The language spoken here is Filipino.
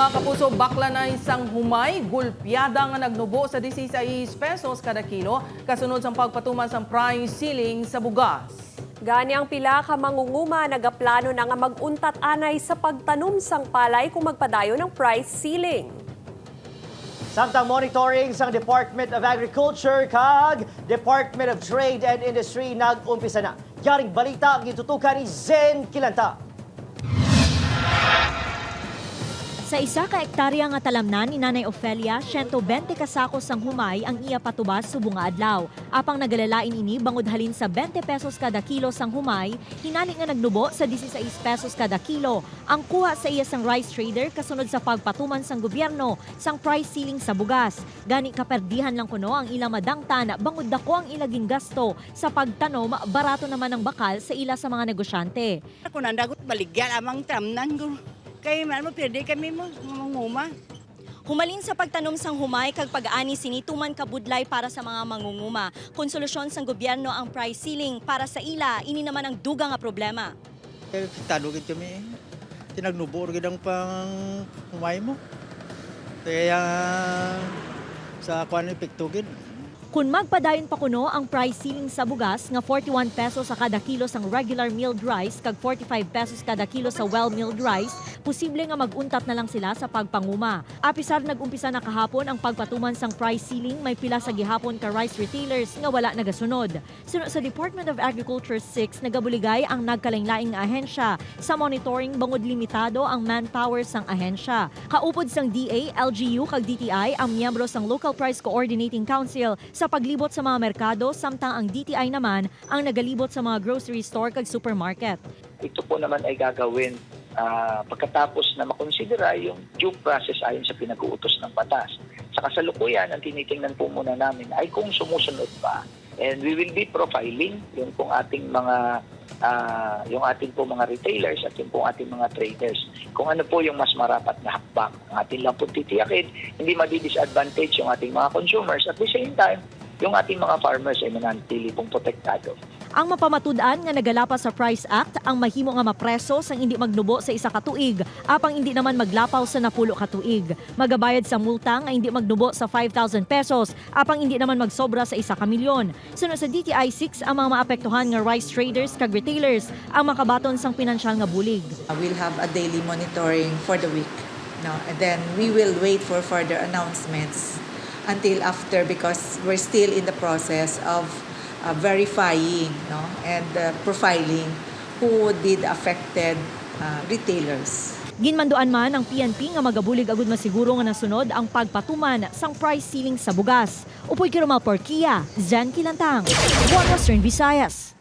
Mga kapuso, bakla na isang humay, gulpyada nga nagnubo sa 16 pesos kada kilo, kasunod sa pagpatuman sa price ceiling sa bugas. Gani ang pila ka mangunguma nagaplano na nga maguntat anay sa pagtanom sang palay kung magpadayo ng price ceiling. Samtang monitoring sa Department of Agriculture kag Department of Trade and Industry nag-umpisa na. Yaring balita ang gitutukan ni Zen Kilanta. Sa isa ka ektarya nga talamnan ni Nanay Ofelia, 120 kasakos sang humay ang iya patubas nga adlaw. Apang nagalalain ini bangod halin sa 20 pesos kada kilo sang humay, hinali nga nagnubo sa 16 pesos kada kilo. Ang kuha sa iya sang rice trader kasunod sa pagpatuman sang gobyerno sang price ceiling sa bugas. Gani kaperdihan lang kuno ang ilang madangtan bangod dako ang ilaging gasto sa pagtanom, barato naman ang bakal sa ila sa mga negosyante. Ako nandagot baligyan amang tamnan. Kay man mo pwede kami mo manguma. Humalin sa pagtanom sang humay kag pag-ani sinituman kabudlay para sa mga mangunguma. Konsolusyon sang gobyerno ang price ceiling para sa ila ini naman ang duga nga problema. Kaya talo gid kami. Tinagnubor gid ang pang humay mo. Kaya sa kuan epekto gid. Kung magpadayon pa kuno ang price ceiling sa bugas nga 41 pesos sa kada kilo sang regular milled rice kag 45 pesos kada kilo sa well milled rice, posible nga maguntat na lang sila sa pagpanguma. Apisar nag-umpisa na kahapon ang pagpatuman sang price ceiling, may pila sa gihapon ka rice retailers nga wala nagasunod. Suno sa Department of Agriculture 6 nagabuligay ang nagkalain-laing nga ahensya sa monitoring bangod limitado ang manpower sang ahensya. Kaupod sang DA, LGU kag DTI ang miyembro sang Local Price Coordinating Council sa paglibot sa mga merkado samtang ang DTI naman ang nagalibot sa mga grocery store kag supermarket. ito po naman ay gagawin ah, pagkatapos na makonsidera yung due process ayon sa pinag-uutos ng batas. Sa kasalukuyan, ang tinitingnan po muna namin ay kung sumusunod ba. And we will be profiling yung pong ating mga ah, yung ating po mga retailers at yung pong ating mga traders. Kung ano po yung mas marapat na hakbang. Ang ating lang po titiyakin, hindi madi-disadvantage yung ating mga consumers. At the same time, yung ating mga farmers ay mananatili pong protektado. Ang mapamatud-an nga nagalapas sa Price Act ang mahimo nga mapreso sang hindi magnubo sa isa ka tuig apang hindi naman maglapaw sa napulo ka tuig. Magabayad sa multa nga hindi magnubo sa 5,000 pesos apang hindi naman magsobra sa isa ka milyon. Sunod sa DTI 6 ang mga maapektuhan nga rice traders kag retailers ang makabaton sang pinansyal nga bulig. We'll have a daily monitoring for the week. No? And then we will wait for further announcements until after because we're still in the process of uh, verifying no? and uh, profiling who did affected uh, retailers. Ginmanduan man ang PNP nga magabulig agud masiguro nga nasunod ang pagpatuman sang price ceiling sa bugas. Upoy Kirumal Porkia, Zen Kilantang, One Western Visayas.